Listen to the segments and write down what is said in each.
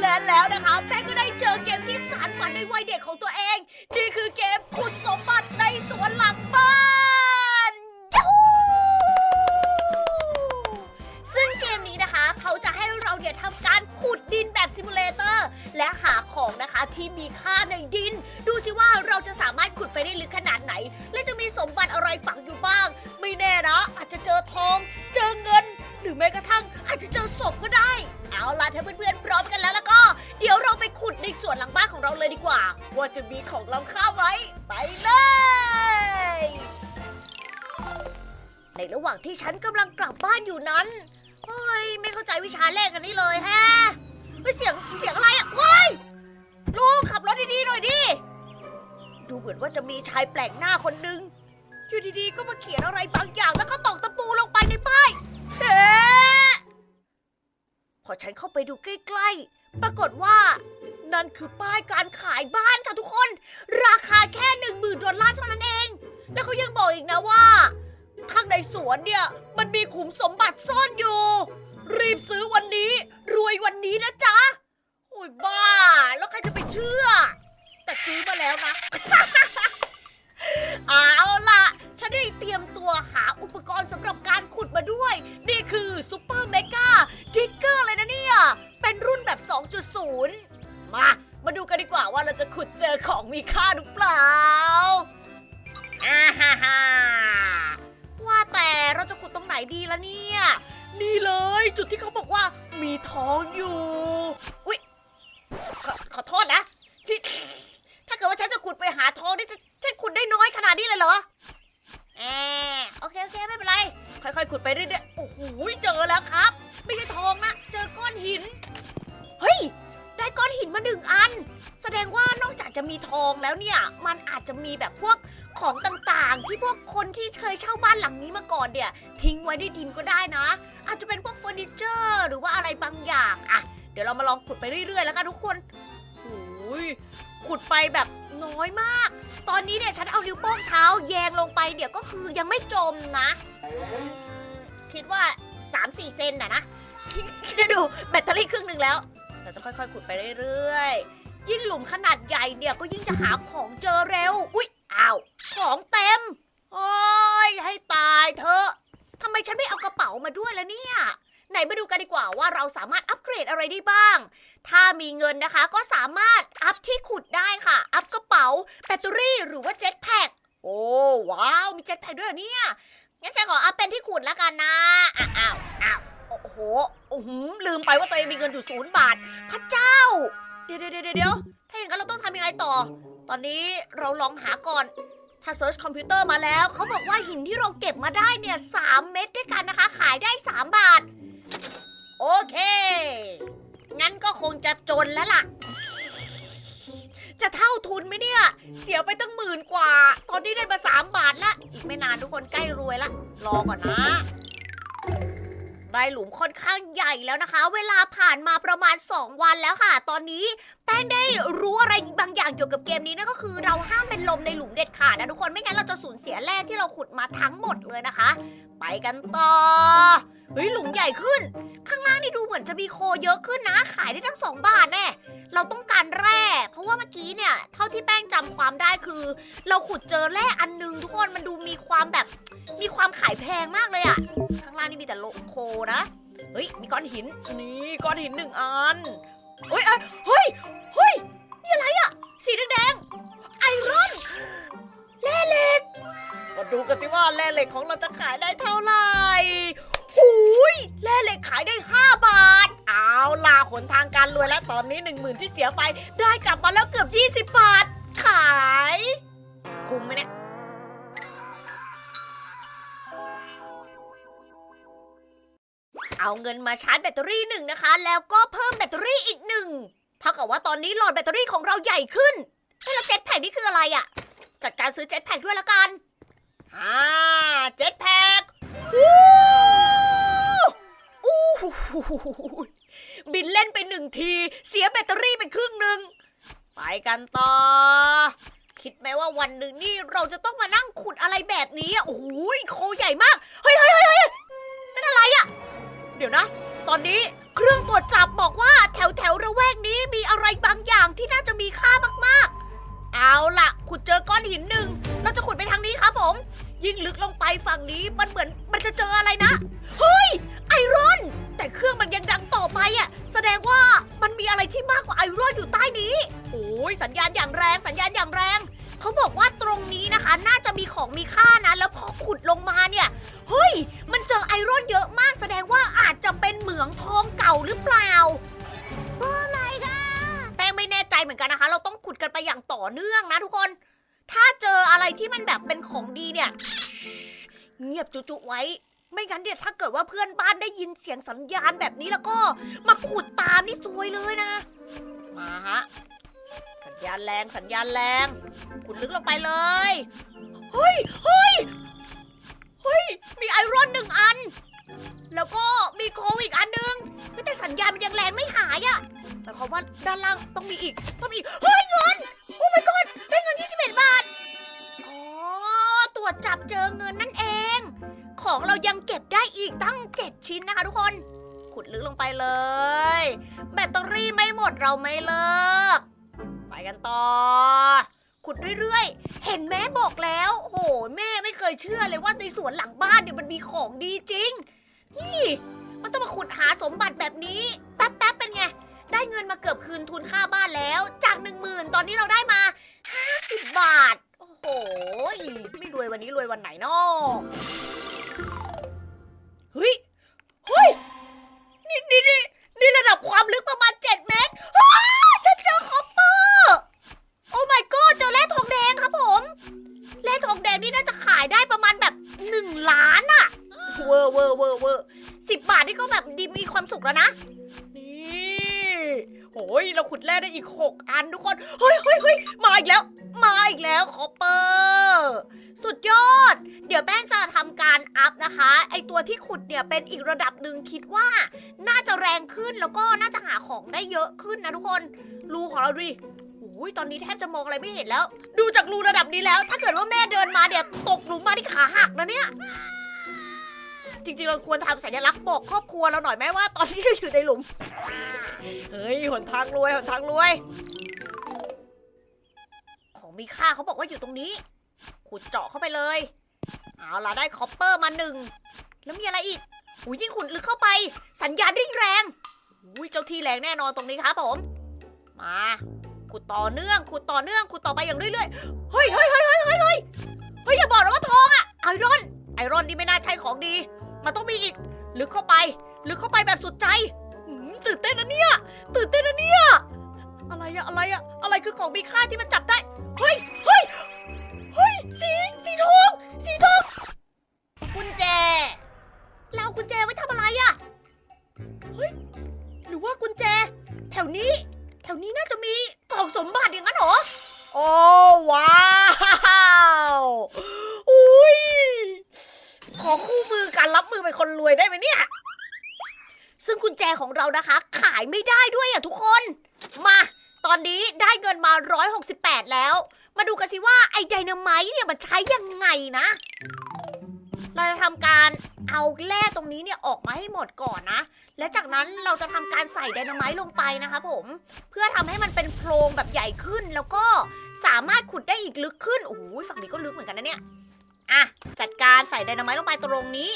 และแล้วนะคะแป้งก็ได้เจอเกมที่สารฝันในวัยเด็กของตัวเอง นี่คือเกมขุดสมบัติในสวนหลังบ้านยูฮูซึ่งเกมนี้นะคะ เขาจะให้เราเนี่ยทำการขุดดินแบบซิมูเลเตอร์และหาของนะคะที่มีค่าในดิน ดูสิว่าเราจะสามารถขุดไปได้ลึกขนาดไหน และจะมีสมบัติอะไรฝังอยู่บ้าง ไม่แน่นะอาจจะเจอทอง เจอเงิน หรือแม้กระทั่งอาจจะเจอศพก็ได้ เอาล่ะถ้าเพื่อนๆพร้อมกันแล้วแล้วก็ เดี๋ยวเราไปขุดในสวนหลังบ้านของเราเลยดีกว่า ว่าจะมีของล้ำค่าไหมไปเลย ในระหว่างที่ฉันกำลังกลับบ้านอยู่นั้นเฮ้ยไม่เข้าใจวิชาเลขกันนี่เลยแฮะเฮ้ยเสียงเสียงอะไรอะว้ายลูกขับรถดีๆหน่อยดิดูเหมือนว่าจะมีชายแปลกหน้าคนหนึ่งอยู่ดีๆก็มาเขียนอะไรบางอย่างแล้วก็ตอกตะปูลงไปในป้าย พอฉันเข้าไปดูใกล้ๆ ปรากฏว่า นั่นคือป้ายการขายบ้านค่ะทุกคน ราคาแค่หนึ่งหมื่นดอลลาร์เท่านั้นเอง แล้วเขายังบอกอีกนะว่า ข้างในสวนเนี่ยมันมีขุมสมบัติซ่อนอยู่ รีบซื้อวันนี้ รวยวันนี้นะจ๊ะโอ้ยบ้า แล้วใครจะไปเชื่อ แต่ซื้อมาแล้วนะ เอาล่ะ ฉันได้เตรียมตัวหาอุปกรณ์สำหรับการขุดมาด้วย นี่คือซูเปอร์เมกาดิกเกอร์เลยนะเนี่ย เป็นรุ่นแบบ 2.0 มา มาดูกันดีกว่าว่าเราจะขุดเจอของมีค่าหรือเปล่าอ่าฮ่าฮ่าว่าแต่เราจะขุดตรงไหนดีละเนี่ย นี่เลยจุดที่เขาบอกว่ามีทองอยู่ อุ๊ย ขอขอโทษนะที่ถ้าเกิดว่าฉันจะขุดไปหาทองนี่จะ ฉันขุดได้น้อยขนาดนี้เลยเหรอแอบโอเคโอเคไม่เป็นไร ค่อยๆขุดไปเรื่อยๆ โอ้โหเจอแล้วครับ ไม่ใช่ทองนะ เจอก้อนหิน เฮ้ย ได้ก้อนหินมาหนึ่งอัน แสดงว่านอกจากจะมีทองแล้วเนี่ย มันอาจจะมีแบบพวกของต่างๆ ที่พวกคนที่เคยเช่าบ้านหลังนี้มาก่อนเนี่ย ทิ้งไว้ในดินก็ได้นะ อาจจะเป็นพวกเฟอร์นิเจอร์หรือว่าอะไรบางอย่างอะเดี๋ยวเรามาลองขุดไปเรื่อยๆ แล้วกันทุกคนโอ้ยขุดไปแบบ น้อยมาก ตอนนี้เนี่ยฉันเอานิ้วโป้งเท้าแยงลงไปเดี๋ยวก็คือยังไม่จมนะอืมคิดว่า 3-4 เซนน่ะนะ คิดดูแบตเตอรี่ครึ่งหนึ่งแล้ว เราจะค่อยๆ ขุดไปเรื่อยๆ ยิ่งหลุมขนาดใหญ่เนี่ยก็ยิ่งจะหาของเจอเร็ว อุ๊ย อ้าว ของเต็ม โอ้ย ให้ตายเถอะทำไมฉันไม่เอากระเป๋ามาด้วยล่ะเนี่ย ไหนมาดูกันดีกว่าว่าเราสามารถอัปเกรดอะไรได้บ้าง ถ้ามีเงินนะคะก็สามารถอัพที่ขุดได้ค่ะ อัพกระเป๋าแบตเตอรี่หรือว่าเจ็ตแพ็กโอ้ว้าว มีเจ็ตแพ็กด้วยเหรอเนี่ย งั้นฉันขออัพเป็นที่ขุดแล้วกันนะ อ้าวอ้าวอ้าวโอ้โหโอ้โหลืมไปว่าตัวเองมีเงินอยู่ศูนย์บาท พระเจ้า เดี๋ยวเดี๋ยวเดี๋ยวถ้าอย่างนั้นเราต้องทำยังไงต่อ ตอนนี้เราลองหาก่อนถ้าเซิร์ชคอมพิวเตอร์มาแล้ว เขาบอกว่าหินที่เราเก็บมาได้เนี่ยสามเม็ดด้วยกันนะคะ ขายได้ 3 บาท โอเค งั้นก็คงจะจนแล้วล่ะ จะเท่าทุนไหมเนี่ย เสียไปตั้งหมื่นกว่า ตอนนี้ได้มาสามบาทละ อีกไม่นานทุกคนใกล้รวยละ รอก่อนนะ ได้หลุมค่อนข้างใหญ่แล้วนะคะ เวลาผ่านมาประมาณ 2 วันแล้วค่ะ ตอนนี้แป้งได้รู้อะไรบางอย่างเกี่ยวกับเกมนี้นั่นก็คือเราห้ามเป็นลมในหลุมเด็ดขาดนะทุกคนไม่งั้นเราจะสูญเสียแร่ที่เราขุดมาทั้งหมดเลยนะคะ ไปกันต่อเฮ้ยหลุมใหญ่ขึ้น ข้างล่างนี่ดูเหมือนจะมีโคเยอะขึ้นนะ ขายได้ทั้งสองบาทแน่ เราต้องการแร่ เพราะว่าเมื่อกี้เนี่ย เท่าที่แป้งจำความได้คือ เราขุดเจอแร่อันนึงทุกคนมันดูมีความแบบ มีความขายแพงมากเลยอะข้างล่างนี่มีแต่โลโคนะ เฮ้ย มีก้อนหิน นี่ก้อนหินหนึ่งอันเฮ้ยเอ้ยเฮ้ยเฮ้ยนี่อะไรอะสีแดงๆไอรอนแร่เหล็กมาดูกันสิว่าแร่เหล็กของเราจะขายได้เท่าไหร่หูยแร่เหล็กขายได้ 5 บาท เอาล่ะหนทางการรวยแล้วตอนนี้ 1 0,000 ที่เสียไป ได้กลับมาแล้วเกือบ 20 บาท ขายคุ้มไหมเนี่ย เอาเงินมาชาร์จแบตเตอรี่หนึ่งนะคะ แล้วก็เพิ่มแบตเตอรี่อีกหนึ่งเท่ากับว่าตอนนี้หลอดแบตเตอรี่ของเราใหญ่ขึ้นเฮ้ยแล้วเจ็ตแพ็กนี่คืออะไรอะจัดการซื้อเจ็ตแพ็กด้วยละกัน อ่า เจ็ตแพ็กอู้อู้หู บินเล่นไปหนึ่งที เสียแบตเตอรี่ไปครึ่งหนึ่งไปกันต่อ คิดไหมว่าวันหนึ่งนี่เราจะต้องมานั่งขุดอะไรแบบนี้อะโอ้โหโคใหญ่มาก เฮ้ยเฮ้ยเฮ้ยเฮ้ยนั่นอะไรอะ เดี๋ยวนะ ตอนนี้เครื่องตรวจจับบอกว่าแถวแถวระแวกนี้มีอะไรบางอย่างที่น่าจะมีค่ามากๆ เอาล่ะ ขุดเจอก้อนหินหนึ่ง เราจะขุดไปทางนี้ครับผม ยิ่งลึกลงไปฝั่งนี้มันเหมือนมันจะเจออะไรนะ เฮ้ย ไอรอน แต่เครื่องมันยังดังต่อไปอะ แสดงว่ามันมีอะไรที่มากกว่าไอรอนอยู่ใต้นี้โอ้ยสัญญาณอย่างแรงสัญญาณอย่างแรง เขาบอกว่าตรงนี้นะคะ น่าจะมีของมีค่านะ แล้วพอขุดลงมาเนี่ย เฮ้ย มันเจอไอรอนเยอะมาก แสดงว่าอาจจะเป็นเหมืองทองเก่าหรือเปล่าโอ้ my god แป้งไม่แน่ใจเหมือนกันนะคะ เราต้องขุดกันไปอย่างต่อเนื่องนะทุกคน ที่มันแบบเป็นของดีเนี่ยเงียบจุๆไว้ ไม่งั้นเดี๋ยวถ้าเกิดว่าเพื่อนบ้านได้ยินเสียงสัญญาณแบบนี้แล้วก็มาขุดตามนี่ซวยเลยนะ มาฮะ สัญญาณแรงสัญญาณแรงขุดลึกลงไปเลย เฮ้ยเฮ้ยเฮ้ย มีไอรอนหนึ่งอัน แล้วก็มีโควิดอันหนึ่งแต่สัญญาณมันยังแรงไม่หายอะแต่เขามว่าด้านล่างต้องมีอีก ต้องมีอีก เฮ้ยเงิน โอ้ my god ได้เงิน21บาท รวจจับเจอเงินนั่นเอง ของเรายังเก็บได้อีกตั้ง 7 ชิ้นนะคะทุกคน ขุดลึกลงไปเลย แบตเตอรี่ไม่หมดเราไม่เลิก ไปกันต่อ ขุดเรื่อยๆ เห็นแม่บอกแล้วโอ้โหแม่ไม่เคยเชื่อเลยว่าในสวนหลังบ้านเนี่ยมันมีของดีจริง นี่ มันต้องมาขุดหาสมบัติแบบนี้ แป๊บๆเป็นไง ได้เงินมาเกือบคืนทุนค่าบ้านแล้ว จากหนึ่งหมื่นตอนนี้เราได้มา 50 บาท โอ้โหไม่รวยวันนี้รวยวันไหนนาะเฮ้ย เฮ้ย นี่นี่นี่นี่ระดับความลึกประมาณ 7 เมตรอ้าฉันเจอคอปเปอร์โอ้ my god เจอแร่ทองแดงครับผมแร่ทองแดงนี่น่าจะขายได้ประมาณแบบ 1 ล้านอะเวอร์เวอร์เวอร์เวอร์สิบบาทนี่ก็แบบดีมีความสุขแล้วนะ นี่ โอ้ยเราขุดแร่ได้อีก 6 อันทุกคน เฮ้ยเฮ้ยเฮ้ยมาอีกแล้ว มาอีกแล้วคอปเปอร์สุดยอด เดี๋ยวแป้งจะทำการอัพนะคะ ไอตัวที่ขุดเนี่ยเป็นอีกระดับหนึ่งคิดว่า น่าจะแรงขึ้นแล้วก็น่าจะหาของได้เยอะขึ้นนะทุกคน รูของเราดูดิโอ้ยตอนนี้แทบจะมองอะไรไม่เห็นแล้ว ดูจากรูระดับนี้แล้ว ถ้าเกิดว่าแม่เดินมาเนี่ยวตกหลุมมาที่ขาหักนะเนี่ย จริงๆ เราควรทำสัญลักษณ์บอกครอบครัวเราหน่อยไหมว่า ตอนที่เราอยู่ในหลุม เฮ้ยหนทางรวยหนทางรวย ของมีค่าเขาบอกว่าอยู่ตรงนี้ ขุดเจาะเข้าไปเลย เอาล่ะได้คอปเปอร์มาหนึ่ง แล้วมีอะไรอีกอุ้ยยิ่งขุดลึกเข้าไป สัญญาณริ่งแรงอุ้ยเจ้าที่แรงแน่นอนตรงนี้ครับผม มา ขุดต่อเนื่อง ขุดต่อเนื่อง ขุดต่อไปอย่างเรื่อยๆ เฮ้ยเฮ้ยเฮ้ยเฮ้ยเฮ้ยเฮ้ยเฮ้ยอย่าบอกนะว่าทองอะไอรอน ไอรอนนี่ไม่น่าใช่ของดี มันต้องมีอีกลึกเข้าไปลึกเข้าไปแบบสุดใจหืมตื่นเต้นนะเนี่ย ตื่นเต้นนะเนี่ย อะไรอะอะไรอะอะไรคือของมีค่าที่มันจับได้ เฮ้ยเฮ้ย ของเรานะคะ ขายไม่ได้ด้วยอะทุกคน มา ตอนนี้ได้เงินมา 168 แล้ว มาดูกันสิว่าไอ้ไดนาไมต์เนี่ยมันใช้ยังไงนะ เราจะทำการเอาแร่ตรงนี้เนี่ยออกมาให้หมดก่อนนะ และจากนั้นเราจะทำการใส่ไดนาไมต์ลงไปนะคะผม เพื่อทำให้มันเป็นโพรงแบบใหญ่ขึ้นแล้วก็สามารถขุดได้อีกลึกขึ้นโอ้โหฝั่งนี้ก็ลึกเหมือนกันนะเนี่ย อะ จัดการใส่ไดนาไมต์ลงไปตรงนี้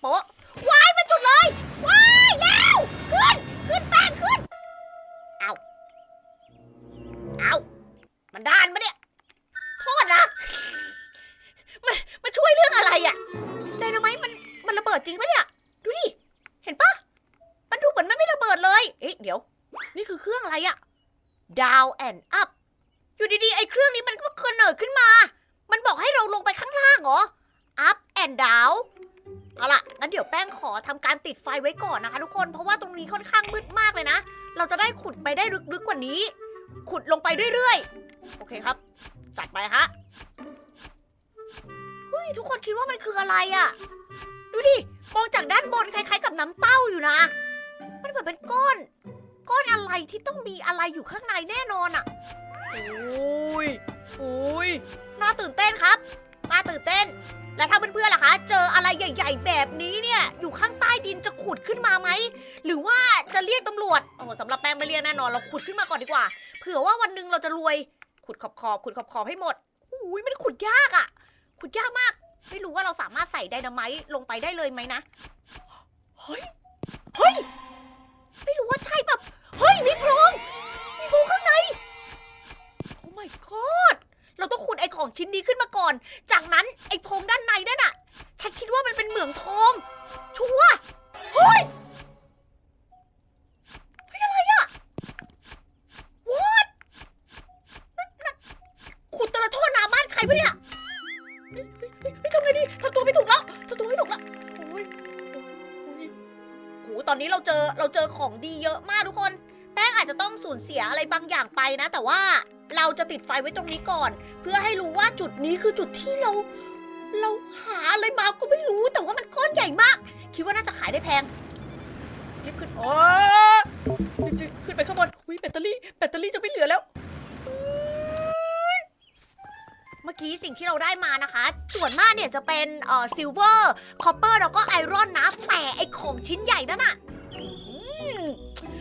โป๊ะวายมาจุดเลย ว้ายแล้ว ขึ้น ขึ้นแป้งขึ้น เอาเอามันด้านปะเนี่ย โทษนะ มัน มันช่วยเรื่องอะไรอะไดนาไมต์มัน มันระเบิดจริงปะเนี่ย ดูดิ เห็นปะมันดูเหมือนมันไม่ระเบิดเลย เอ๊ะ เดี๋ยว นี่คือเครื่องอะไรอะ down and up อยู่ดีๆ ไอ้เครื่องนี้มันก็เกินเนิดขึ้นมา มันบอกให้เราลงไปข้างล่างเหรอ up and down เอาล่ะงั้นเดี๋ยวแป้งขอทำการติดไฟไว้ก่อนนะคะ ทุกคน เพราะว่าตรงนี้ค่อนข้างมืดมากเลยนะ เราจะได้ขุดไปได้ลึกๆกว่านี้ ขุดลงไปเรื่อยๆ โอเคครับ จัดไปฮะเฮ้ยทุกคนคิดว่ามันคืออะไรอะดูดิ มองจากด้านบนคล้ายๆ กับน้ำเต้าอยู่นะ มันเหมือนเป็นก้อน ก้อนอะไรที่ต้องมีอะไรอยู่ข้างในแน่นอนอะโอ้ยโอ้ยน่าตื่นเต้นครับน่าตื่นเต้น แล้วถ้าเพื่อนๆล่ะคะ เจออะไรใหญ่ ๆ แบบนี้เนี่ยอยู่ข้างใต้ดินจะขุดขึ้นมาไหมหรือว่าจะเรียกตำรวจโอ้โหสำหรับแป้งไม่เรียกแน่นอนเราขุดขึ้นมาก่อนดีกว่า เผื่อว่าวันหนึ่งเราจะรวย ขุดขอบขอบขุดขอบขอบให้หมดอุ้ยมันขุดยากอะขุดยากมาก ไม่รู้ว่าเราสามารถใส่ไดนาไมต์ลงไปได้เลยไหมนะเฮ้ยเฮ้ยไม่รู้ว่าใช่ปะเฮ้ยมีโพรงมีโพรงข้างในโอ้ my god เราต้องขุดไอ้ของชิ้นนี้ขึ้นมาก่อน จากนั้นไอ้โพรงด้านในนั่นน่ะ ฉันคิดว่ามันเป็นเหมืองทอง ชัวร์เฮ้ยเฮ้ยอะไรอะ what นั่นนั่นขุดเตอร์ท่อน้ำบ้านใครปะเนี่ยเฮ้ยเฮ้ยเฮ้ยเฮ้ยทำไงดีทำตัวไม่ถูกแล้วทำตัวไม่ถูกแล้วโอ้ยโอ้ยโหตอนนี้เราเจอเราเจอของดีเยอะมากทุกคน แป้งอาจจะต้องสูญเสียอะไรบางอย่างไปนะ แต่ว่าเราจะติดไฟไว้ตรงนี้ก่อน เพื่อให้รู้ว่าจุดนี้คือจุดที่เรา เราหาอะไรมาก็ไม่รู้แต่ว่ามันก้อนใหญ่มาก คิดว่าน่าจะขายได้แพงรีบขึ้นโอ้ขึ้นไปข้างบนอุ้ยแบตเตอรี่แบตเตอรี่จะไม่เหลือแล้ว เมื่อกี้สิ่งที่เราได้มานะคะ ส่วนมากเนี่ยจะเป็นเอ่อซิลเวอร์คอปเปอร์แล้วก็ไอรอนนะแต่ไอของชิ้นใหญ่นั่นน่ะ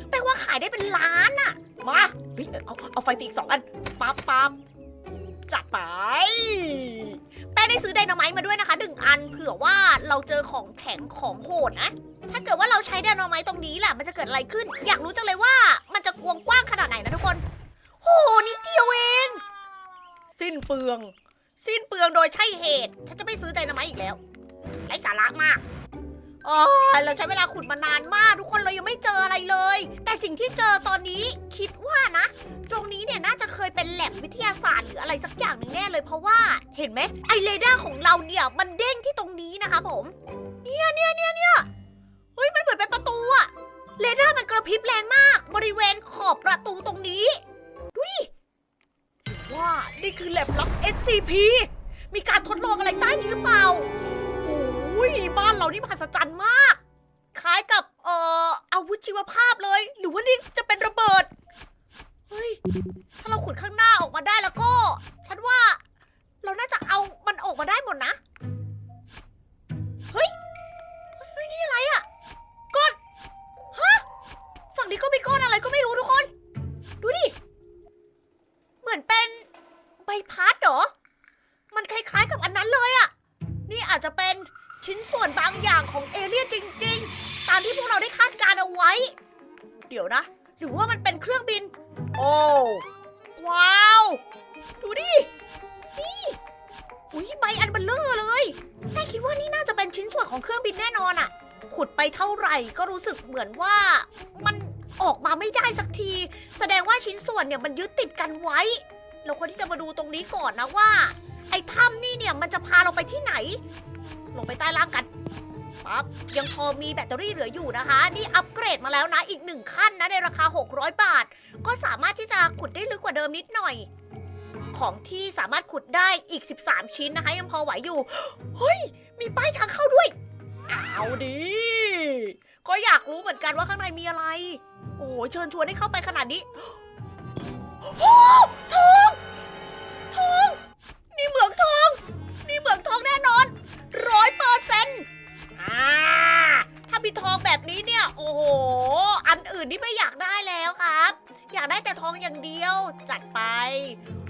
แปลว่าขายได้เป็นล้านอะมาเฮ้ยเอาเอาไฟไปอีกสองอันปั๊บปั๊บ จัดไป แป้งได้ซื้อไดนาไมต์มาด้วยนะคะหนึ่งอันเผื่อว่าเราเจอของแข็งของโหดนะ ถ้าเกิดว่าเราใช้ไดนาไมต์ตรงนี้แหละมันจะเกิดอะไรขึ้น อยากรู้จังเลยว่ามันจะกวงกว้างขนาดไหนนะทุกคนโหนิดเดียวเอง สิ้นเปลือง สิ้นเปลืองโดยใช่เหตุ ฉันจะไม่ซื้อไดนาไมต์อีกแล้วไร้สาระมาก อ๋อเราใช้เวลาขุดมานานมากทุกคนเรายังไม่เจออะไรเลย แต่สิ่งที่เจอตอนนี้คิดว่านะ ตรงนี้เนี่ยน่าจะเคยเป็นแลบวิทยาศาสตร์หรืออะไรสักอย่างหนึ่งแน่เลยเพราะว่าเห็นไหมไอเรดาร์ของเราเนี่ยมันเด้งที่ตรงนี้นะคะผม เนี่ยเนี่ยเนี่ยเนี่ยเฮ้ยมันเหมือนเป็นประตูอะเรดาร์มันกระพริบแรงมาก บริเวณขอบประตูตรงนี้ ดูดิว่านี่คือแลบลับ SCP มีการทดลองอะไรใต้นี้หรือเปล่า ยบ้านเรานี่มหัศจรรย์มาก คล้ายกับเอ่ออาวุธชีวภาพเลย หรือว่านี่จะเป็นระเบิด เฮ้ย ถ้าเราขุดข้างหน้าออกมาได้แล้วก็ ฉันว่า เราน่าจะเอามันออกมาได้หมดนะ เฮ้ย เฮ้ย นี่อะไรอะ่ะ ก้อน ฮะ ฝั่งนี้ก็มีก้อนอะไรก็ไม่รู้ทุกคน ดูดิ เหมือนเป็นใบพัดเหรอ มันคล้ายๆกับอันนั้นเลยอะ่ะ นี่อาจจะเป็น ชิ้นส่วนบางอย่างของเอเลี่ยนจริง ๆ ตามที่พวกเราได้คาดการณ์เอาไว้ เดี๋ยวนะ หรือว่ามันเป็นเครื่องบิน โอ้ว้าว ดูดินี่อุ้ยใบอันเบลเลอร์เลยแม่คิดว่านี่น่าจะเป็นชิ้นส่วนของเครื่องบินแน่นอนอะขุดไปเท่าไหร่ก็รู้สึกเหมือนว่ามันออกมาไม่ได้สักที แสดงว่าชิ้นส่วนเนี่ยมันยึดติดกันไว้ เราควรที่จะมาดูตรงนี้ก่อนนะว่า ไอ้ถ้ำนี่เนี่ยมันจะพาเราไปที่ไหน ลงไปใต้ล่างกันปั๊บยังพอมีแบตเตอรี่เหลืออยู่นะคะ นี่อัปเกรดมาแล้วนะอีกหนึ่งขั้นนะในราคา 600 บาท ก็สามารถที่จะขุดได้ลึกกว่าเดิมนิดหน่อย ของที่สามารถขุดได้อีก 13 ชิ้นนะคะ ยังพอไหวอยู่ เฮ้ย มีป้ายทางเข้าด้วยเอาดิก็อยากรู้เหมือนกันว่าข้างในมีอะไร โอ้เชิญชวนให้เข้าไปขนาดนี้โอ้ทองทองนี่เหมืองทอง นี่เหมืองทองแน่นอนร้อยเปอร์เซ็นต์อ่าถ้ามีทองแบบนี้เนี่ย โอ้โห อันอื่นนี่ไม่อยากได้แล้วครับ อยากได้แต่ทองอย่างเดียวจัดไป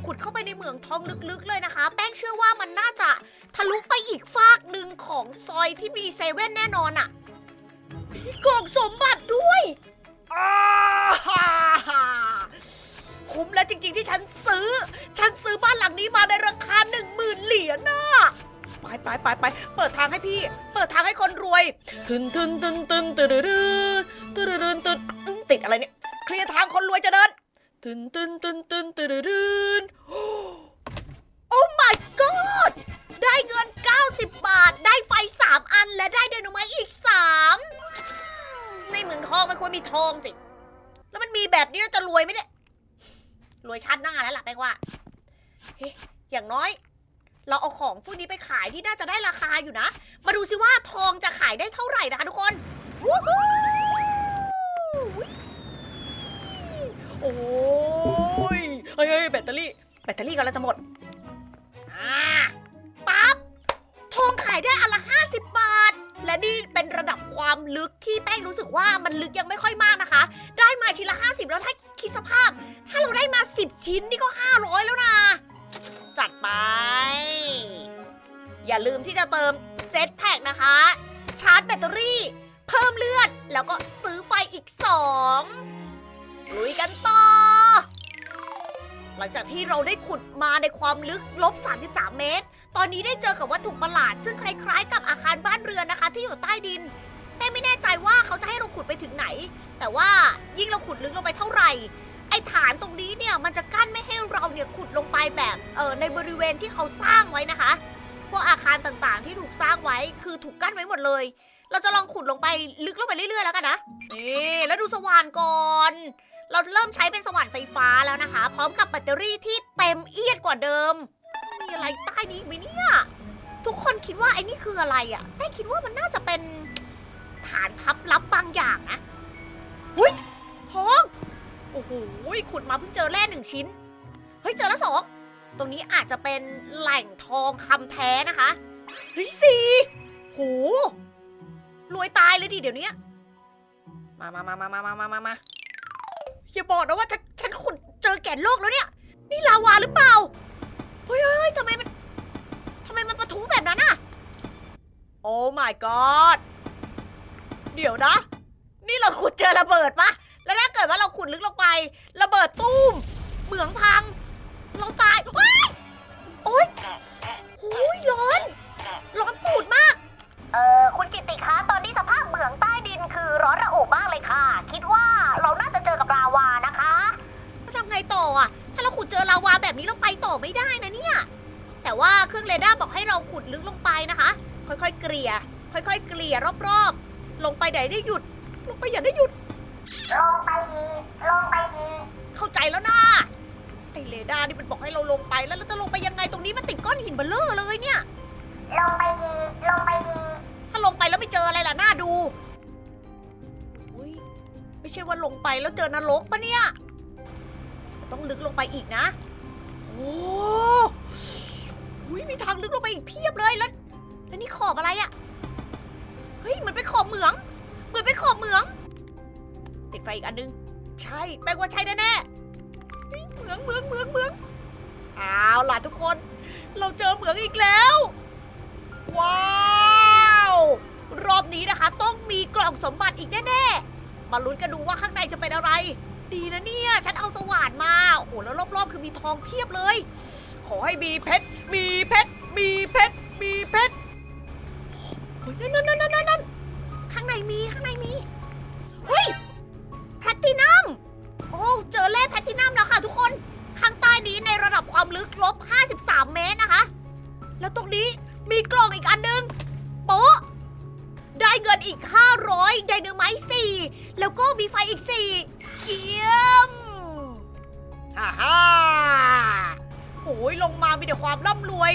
ขุดเข้าไปในเหมืองทองลึกๆเลยนะคะ แป้งเชื่อว่ามันน่าจะทะลุไปอีกฟากหนึ่งของซอยที่มีเซเว่นแน่นอนอะมีกล่องสมบัติด้วยอ่าฮ่าฮ่า คุ้มแล้วจริง ๆ ที่ฉันซื้อ ฉันซื้อบ้านหลังนี้มาในราคาหนึ่งหมื่นเหรียญน่ะไปไปไปไปเปิดทางให้พี่ เปิดทางให้คนรวยทึนทึนตึนตึนตึนตึนตึนตึนตึนตึนติดอะไรเนี่ยเคลียร์ทางคนรวยจะเดินตึนตึนตึนตึนตึนตึนโอ้ my god ได้เงิน 90 บาท ได้ไฟ 3 อัน และได้ไดนไมต์อีก 3 ในเมืองทองมันควรมีทองสิ แล้วมันมีแบบนี้แล้วจะรวยไหมเนี่ย รวยชาติหน้าแล้วล่ะแป้งว่าเฮ้ยอย่างน้อย เราเอาของพวกนี้ไปขายที่น่าจะได้ราคาอยู่นะ มาดูสิว่าทองจะขายได้เท่าไหร่นะคะทุกคนวู้ฮู้โอ้ยเฮ้ยเฮ้ยแบตเตอรี่ แบตเตอรี่กำลังจะหมดอ่าปั๊บทองขายได้อะ50บาท และนี่เป็นระดับความลึกที่แป้งรู้สึกว่ามันลึกยังไม่ค่อยมากนะคะ ได้มาชิ้นละ 50 แล้วถ้าคิดสภาพ ถ้าเราได้มา 10 ชิ้นนี่ก็ 500 แล้วนะ จัดไป อย่าลืมที่จะเติมเจ็ตแพ็กนะคะ ชาร์จแบตเตอรี่ เพิ่มเลือด แล้วก็ซื้อไฟอีก 2 ลุยกันต่อ หลังจากที่เราได้ขุดมาในความลึกลบ 33 เมตร ตอนนี้ได้เจอกับวัตถุประหลาด ซึ่งคล้ายๆ กับอาคารบ้านเรือนนะคะ ที่อยู่ใต้ดินแม่ไม่แน่ใจว่าเขาจะให้เราขุดไปถึงไหน แต่ว่ายิ่งเราขุดลึกลงไปเท่าไหร่ ไอ้ฐานตรงนี้เนี่ยมันจะกั้นไม่ให้เราเนี่ยขุดลงไปแบบเออในบริเวณที่เขาสร้างไว้นะคะ พวกอาคารต่างๆ ที่ถูกสร้างไว้คือถูกกั้นไว้หมดเลย เราจะลองขุดลงไปลึกลงไปเรื่อยๆแล้วกันนะนี่แล้วดูสว่านก่อนเราจะเริ่มใช้เป็นสว่านไฟฟ้าแล้วนะคะ พร้อมกับแบตเตอรี่ที่เต็มเอียดกว่าเดิม มีอะไรใต้นี้อีกไหมเนี่ย ทุกคนคิดว่าไอ้นี่คืออะไรอะแม่คิดว่ามันน่าจะเป็นฐานทับลับบางอย่างนะหุยทองโอ้โหขุดมาเพิ่งเจอแร่หนึ่งชิ้น เฮ้ยเจอแล้วสองตรงนี้อาจจะเป็นแหล่งทองคำแท้นะคะ เฮ้ยสี่โหรวยตายเลยดิเดี๋ยวนี้ มามามามามามามามามาอย่าบอกนะว่าฉันฉันขุดเจอแก่นโลกแล้วเนี่ย นี่ลาวาหรือเปล่า เฮ้ยเฮ้ยทำไมมันทำไมมันปะทุแบบนั้นอะโอ้ my god เดี๋ยวนะ นี่เราขุดเจอระเบิดปะแล้วถ้าเกิดว่าเราขุดลึกลงไป ระเบิดตุ้มเหมืองพัง เราตายเฮ้ยโอ๊ยโอ้ยร้อน ร้อนปูดมาก เออคุณกิติคะตอนนี้สภาพเหมืองใต้ดินคือร้อนระอุมากเลยค่ะ คิดว่าเราน่าจะเจอกับลาวานะคะจะทำไงต่ออะถ้าเรา ขุดเจอลาวาแบบนี้เราไปต่อไม่ได้นะเนี่ย แต่ว่าเครื่องเรดาร์บอกให้เราขุดลึกลงไปนะคะ ค่อยๆเกลี่ย ค่อยๆเกลี่ยรอบๆ ลงไปไหนได้หยุด ลงไปอย่าได้หยุด ลงไปอีกลงไปอีกเข้าใจแล้วนะไอเรดาร์นี่มันบอกให้เราลงไปแล้วเราจะลงไปยังไงตรงนี้มันติดก้อนหินเบลเลอร์เลยเนี่ย ลงไปอีกลงไปอีกถ้าลงไปแล้วไม่เจออะไรล่ะน่าดู อุ้ยไม่ใช่ว่าลงไปแล้วเจอนรกปะเนี่ย ต้องลึกลงไปอีกนะ โอ้ยมีทางลึกลงไปอีกเพียบเลยแล้ว แล้วนี่ขอบอะไรอะเฮ้ยเหมือนเป็นขอบเหมือง เหมือนเป็นขอบเหมือง ติดไฟอีกอันนึง ใช่แปลว่าใช่แน่ๆเฮ้ยเหมืองเหมืองเหมืองเหมืองเอาล่ะทุกคน เราเจอเหมืองอีกแล้ว ว้าวรอบนี้นะคะ ต้องมีกล่องสมบัติอีกแน่ๆมาลุ้นกันดูว่าข้างในจะเป็นอะไร ดีนะเนี่ย ฉันเอาสว่านมา โอ้โห แล้วรอบๆ คือมีทองเพียบเลย ขอให้มีเพชร มีเพชร มีเพชร มีเพชรเฮ้ยนั่นนั่นนั่นนั่นข้างในมี ข้างในมีเฮ้ยแพลตตินัม โอ้ เจอแร่แพลตตินัมแล้วค่ะทุกคน ข้างใต้นี้ในระดับความลึกลบ 53 เมตรนะคะ แล้วตรงนี้มีกล่องอีกอันนึงโป๊ะ ได้เงินอีก 500 ไดนาไมต์4แล้วก็มีไฟอีก4เยี่ยมฮ่าฮ่าโอ้ยลงมามีแต่ความร่ำรวย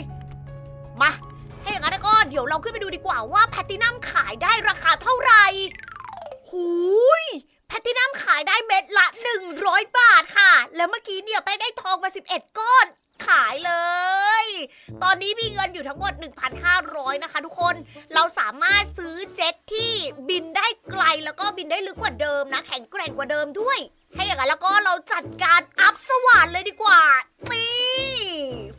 มาถ้าอย่างนั้นก็เดี๋ยวเราขึ้นไปดูดีกว่าว่าแพตตินัมขายได้ราคาเท่าไหร่ หูยแพตตินัมขายได้เม็ดละ 100 บาทค่ะ แล้วเมื่อกี้เนี่ยไปได้ทองมา 11 ก้อน ขายเลย ตอนนี้มีเงินอยู่ทั้งหมด 1,500 นะคะ ทุกคน เราสามารถซื้อเจ็ตที่บินได้ไกลแล้วก็บินได้ลึกกว่าเดิมนะ แข็งแกร่งกว่าเดิมด้วยถ้าอย่างนั้นแล้วก็เราจัดการอัพสว่านเลยดีกว่า นี่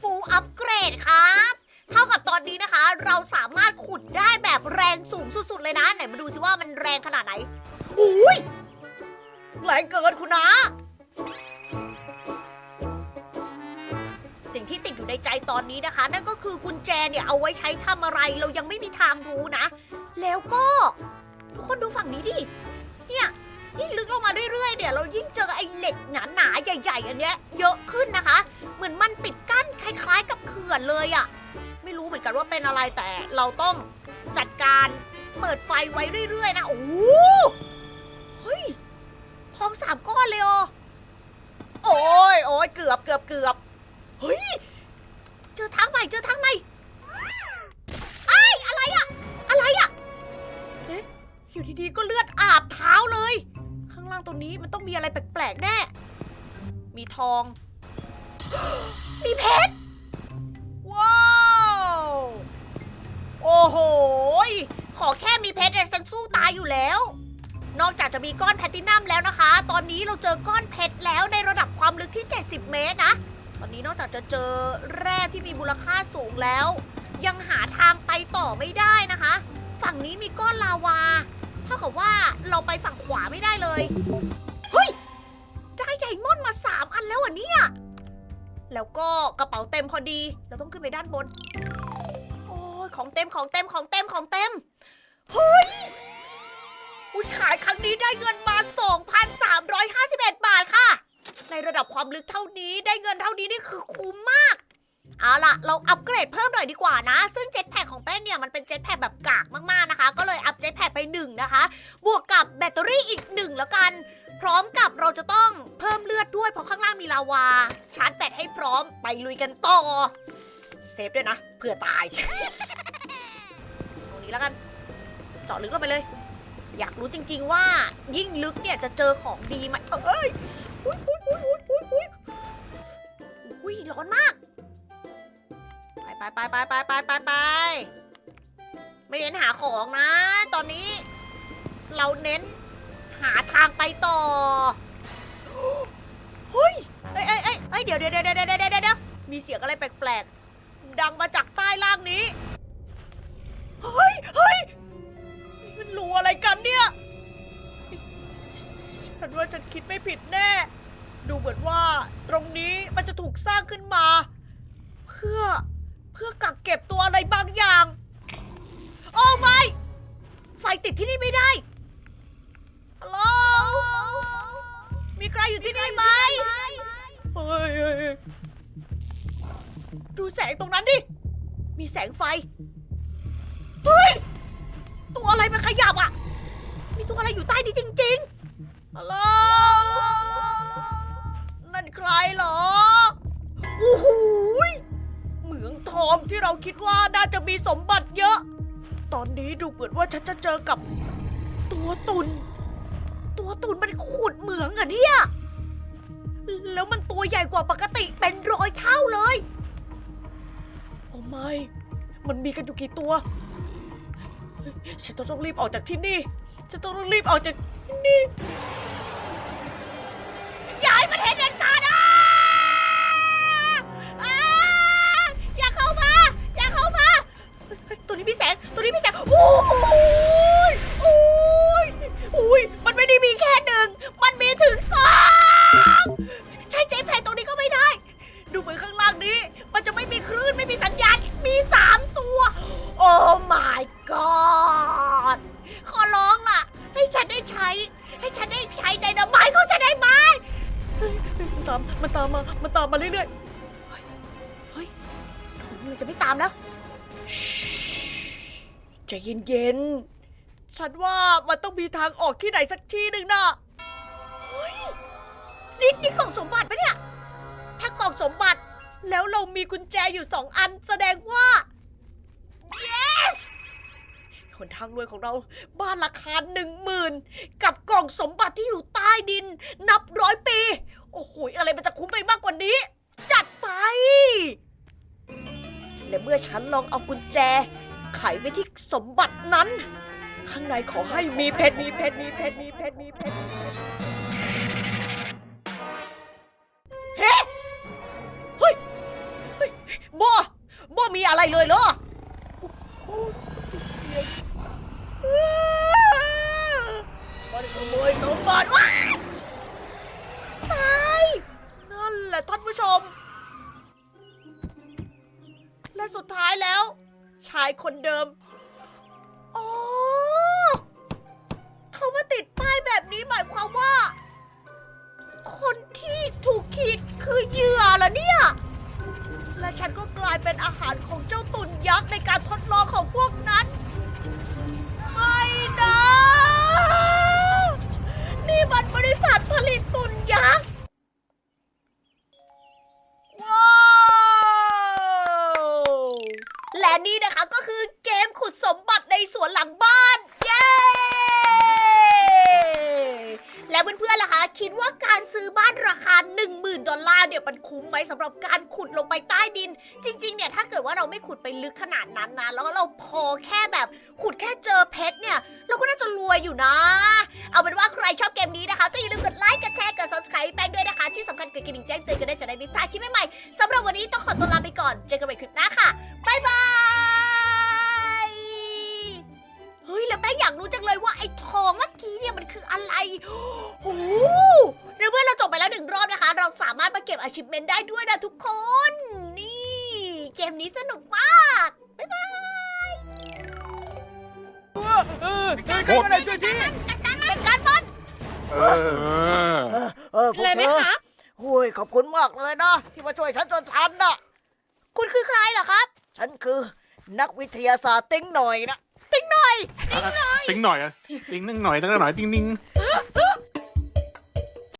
ฟูลอัพเกรดครับ เท่ากับตอนนี้นะคะ เราสามารถขุดได้แบบแรงสูงสุด ๆ เลยนะ ไหนมาดูสิว่ามันแรงขนาดไหนอุ้ยแรงเกินคุณนะ สิ่งที่ติดอยู่ในใจตอนนี้นะคะ นั่นก็คือกุญแจเนี่ยเอาไว้ใช้ทำอะไรเรายังไม่มีทางรู้นะ แล้วก็ทุกคนดูฝั่งนี้ดิ เนี่ยยิ่งลึกลงมาเรื่อยๆเนี่ยเรายิ่งเจอไอ้เหล็กหนาๆใหญ่ ๆ อันเนี้ยเยอะขึ้นนะคะ เหมือนมันปิดกั้นคล้าย ๆ กับเขื่อนเลยอะไม่รู้เหมือนกันว่าเป็นอะไรแต่เราต้องจัดการเปิดไฟไว้เรื่อยๆนะโอ้โหเฮ้ยทองสามก้อนเลยอ๋อโอ้ยโอ้ยเกือบเกือบเกือบ ฮ้ย เจอทางใหม่ เจอทางใหม่ไอ้ยอะไรอะอะไรอะเอ๊ะอยู่ดีๆก็เลือดอาบเท้าเลย ข้างล่างตรงนี้มันต้องมีอะไรแปลกๆแน่ มีทอง มีเพชร ว้าว โอ้โห ขอแค่มีเพชรเนี่ยฉันสู้ตายอยู่แล้ว นอกจากจะมีก้อนแพลตตินัมแล้วนะคะ ตอนนี้เราเจอก้อนเพชรแล้วในระดับความลึกที่ 70 เมตรนะ อนนี้นอกจากจะเจอแร่ที่มีมูลค่าสูงแล้ว ยังหาทางไปต่อไม่ได้นะคะ ฝั่งนี้มีก้อนลาวา เท่ากับว่าเราไปฝั่งขวาไม่ได้เลย เฮ้ย ได้ไดมอนด์มาสามอันแล้วอะเนี่ย แล้วก็กระเป๋าเต็มพอดี เราต้องขึ้นไปด้านบน โอ้ยของเต็มของเต็มของเต็มของเต็ม เฮ้ยอุยขายครั้งนี้ได้เงินมา 2,351 บาทค่ะ ในระดับความลึกเท่านี้ได้เงินเท่านี้นี่คือคุ้มมาก เอาล่ะ เราอัปเกรดเพิ่มหน่อยดีกว่านะ ซึ่งเจ็ตแพคของแป้นเนี่ยมันเป็นเจ็ตแพคแบบกากมากๆนะคะ ก็เลยอัพเจ็ตแพคไปหนึ่งนะคะ บวกกับแบตเตอรี่อีกหนึ่งแล้วกัน พร้อมกับเราจะต้องเพิ่มเลือดด้วยเพราะข้างล่างมีลาวา ชาร์จแบตให้พร้อมไปลุยกันต่อ เซฟด้วยนะเผื่อตาย ตรงนี้แล้วกัน เจาะลึกลงไปเลย อยากรู้จริง ๆ ว่ายิ่งลึกเนี่ยจะเจอของดีไหมเอ้ย อุ้ยร้อนมากไปไปไปไปไปไปไปไปไม่เน้นหาของนะ ตอนนี้ เราเน้นหาทางไปต่อเฮ้ยเอ้ยเอ้ยเอ้ยเดี๋ยวเดี๋ยวเดี๋ยวเดี๋ยวเดี๋ยวเดี๋ยวมีเสียงอะไรแปลกๆ ดังมาจากใต้ล่างนี้ เฮ้ยเฮ้ยมันรูอะไรกันเนี่ย ฉันว่าฉันคิดไม่ผิดแน่ ดูเหมือนว่าตรงนี้มันจะถูกสร้างขึ้นมา เพื่อเพื่อกักเก็บตัวอะไรบางอย่าง โอ้ไม่ ไฟติดที่นี่ไม่ได้ฮัลโหลมีใครอยู่ที่นี่ไหมเฮ้ยเฮ้ยเฮ้ยดูแสงตรงนั้นดิ มีแสงไฟ เฮ้ย ตัวอะไรมันขยับอะ มีตัวอะไรอยู่ใต้นี้จริง ๆ ฮัลโหลนั่นใครเหรอโอ้โหยเหมืองทองที่เราคิดว่าน่าจะมีสมบัติเยอะ ตอนนี้ดูเหมือนว่าฉันจะเจอกับ ตัวตุน ตัวตุนมันขุดเหมืองอะเนี่ย แล้วมันตัวใหญ่กว่าปกติเป็นร้อยเท่าเลย โอ้ไม่ มันมีกันอยู่กี่ตัว ฉันต้องรีบออกจากที่นี่ ฉันต้องรีบออกจากที่นี่ กุญแจอยู่สองอันแสดงว่า yes หนทางรวยของเราบ้านราคาหนึ่งหมื่นกับกล่องสมบัติที่อยู่ใต้ดิน นับร้อยปี โอ้โห อะไรมันจะคุ้มไปมากกว่านี้ จัดไป และเมื่อฉันลองเอากุญแจ ไขไปที่สมบัตินั้น ข้างในขอให้มีเพชรมีเพชรมีเพชรมีเพชรมีเพชร บัวบัวมีอะไรเลยเหรอโอ้เสียงมันขโมยสมบัติว้ายตายนั่นแหละท่านผู้ชม และสุดท้ายแล้ว ชายคนเดิมอ๋อเขามาติดป้ายแบบนี้หมายความว่า คนที่ถูกขีดคือเหยื่อเหรอเนี่ย และฉันก็กลายเป็นอาหารของเจ้าตุ่นยักษ์ในการทดลองของพวกนั้น ไม่นะ นี่มันบริษัทผลิตตุ่นยักษ์ ว้าว และนี่นะคะก็คือเกมขุดสมบัติในสวนหลังบ้าน เย้ แล้วเพื่อนๆล่ะคะ คิดว่าการซื้อบ้านราคา 10,000 ดอลลาร์เนี่ยมันคุ้มไหมสำหรับการขุดลงไปใต้ดิน จริง ๆ เนี่ยถ้าเกิดว่าเราไม่ขุดไปลึกขนาดนั้นนะแล้วเราพอแค่แบบขุดแค่เจอเพชรเนี่ยเราก็น่าจะรวยอยู่นะ เอาเป็นว่าใครชอบเกมนี้นะคะ ก็อย่าลืมกดไลค์กดแชร์กด subscribe แป้งด้วยนะคะ ที่สำคัญกดกระดิ่งแจ้งเตือนกันได้จะได้ไม่พลาดคลิปใหม่ๆสำหรับวันนี้ต้องขอตัวลาไปก่อนเจอกันใหม่คลิปหน้าค่ะบ๊ายบาย เฮ้ยแล้วแป้งอยากรู้จังเลยว่าไอ้ทองเมื่อกี้เนี่ยมันคืออะไรโอ้โหในเมื่อเราจบไปแล้วหนึ่งรอบนะคะ เราสามารถมาเก็บ achievement ได้ด้วยนะทุกคน นี่ เกมนี้สนุกมาก บ๊ายบายเออใครก็ได้ช่วยทีจัดการมันจัดการมันเออเออเออพวกเธอโอ้ยขอบคุณมากเลยนะ ที่มาช่วยฉันจนทันน่ะ คุณคือใครเหรอครับ ฉันคือนักวิทยาศาสตร์ติ้งหน่อยนะติ้งห น่อย ติ๊งหน่อยอะติ๊งนึงหน่อยติ๊งหน่อยติ๊งนิ่ง